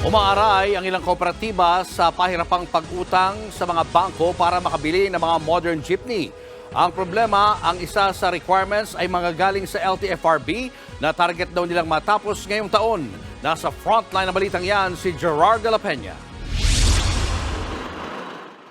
Umaaray ang ilang kooperatiba sa pahirapang pag-utang sa mga bangko para makabili ng mga modern jeepney. Ang problema, ang isa sa requirements ay mga galing sa LTFRB na target daw nilang matapos ngayong taon. Nasa frontline na balitang yan si Gerard de la Peña.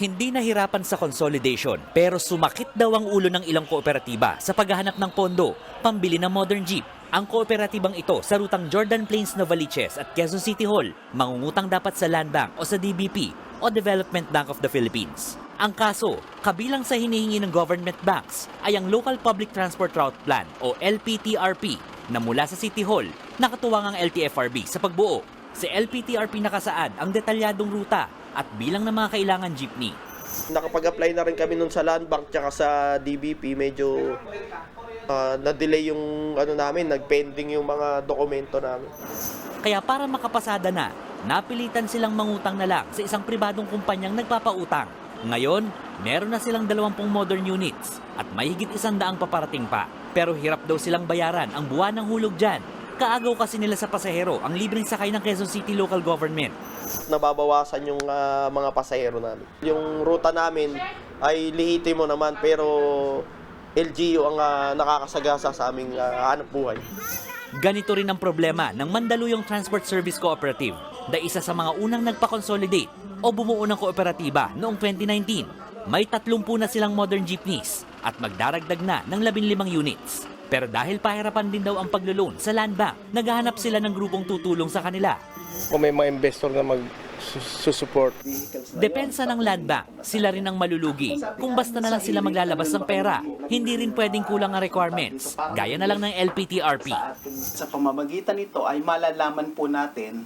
Hindi nahirapan sa consolidation pero sumakit daw ang ulo ng ilang kooperatiba sa paghahanap ng pondo pambili ng modern jeep. Ang kooperatibang ito sa rutang Jordan Plains Novaliches at Quezon City Hall mangungutang dapat sa Land Bank o sa DBP o Development Bank of the Philippines. Ang kaso, kabilang sa hinihingi ng government banks ay ang Local Public Transport Route Plan o LPTRP na mula sa City Hall nakatuwang ang LTFRB sa pagbuo. Sa LPTRP nakasaad ang detalyadong ruta at bilang ng mga kailangan jeepney. Nakapag-apply na rin kami nun sa Land Bank tsaka sa DBP. Medyo ah, na-delay yung ano namin, nag-pending yung mga dokumento namin. Kaya para makapasada na, napilitan silang mangutang na lang sa isang pribadong kumpanyang nagpapautang. Ngayon, meron na silang 20 modern units at may higit isang daang paparating pa. Pero hirap daw silang bayaran ang buwan ng hulog dyan. Kaagaw kasi nila sa pasahero ang libreng sakay ng Quezon City Local Government. Nababawasan yung ah, mga pasahero namin. Yung ruta namin ay lihitimo naman pero LGU ang ah, nakakasagasa sa aming ah, hanap buhay. Ganito rin ang problema ng Mandaluyong Transport Service Cooperative na isa sa mga unang nagpa-consolidate o bumuo ng kooperatiba noong 2019. May 30 na silang modern jeepneys at magdaragdag na ng 15 units. Pero dahil pahirapan din daw ang paglulon sa land bank, naghahanap sila ng grupong tutulong sa kanila. kung may mga investor na mag-susupport. Depensa ng land bank, sila rin ang malulugi. Kung basta na lang sila maglalabas ng pera, hindi rin pwedeng kulang ang requirements, gaya na lang ng LPTRP. Sa pamamagitan nito ay malalaman po natin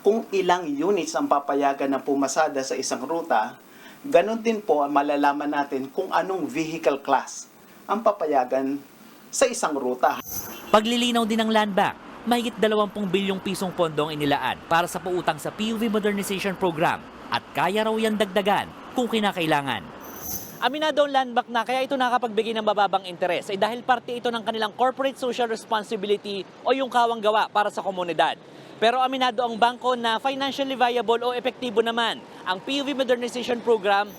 kung ilang units ang papayagan na pumasada sa isang ruta. Ganon din po ang malalaman natin kung anong vehicle class ang papayagan sa isang ruta. Paglilinaw din ng land bank, mahigit 20 bilyong pisong pondo ang inilaan para sa pautang sa PUV Modernization Program at kaya raw yan dagdagan kung kinakailangan. Aminado ang land bank na kaya ito nakapagbigay ng bababang interes ay dahil parte ito ng kanilang corporate social responsibility o yung kawang gawa para sa komunidad. Pero aminado ang bangko na financially viable o epektibo naman ang PUV Modernization Program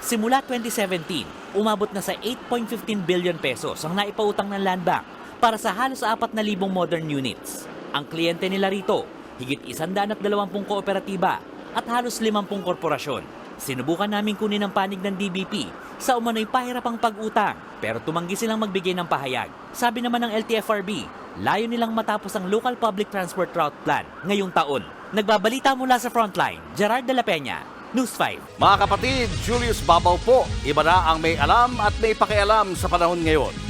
Simula 2017, umabot na sa 8.15 billion pesos ang naipautang ng Land Bank para sa halos 4,000 modern units. Ang kliyente nila rito, higit 120 kooperatiba at halos 50 korporasyon. Sinubukan namin kunin ang panig ng DBP sa umano'y pahirapang pag-utang pero tumanggi silang magbigay ng pahayag. Sabi naman ng LTFRB, layo nilang matapos ang Local Public Transport Route Plan ngayong taon. Nagbabalita mula sa Frontline, Gerard de la Peña, News 5. Mga kapatid, Julius Babaw po. Iba na ang may alam at may pakialam sa panahon ngayon.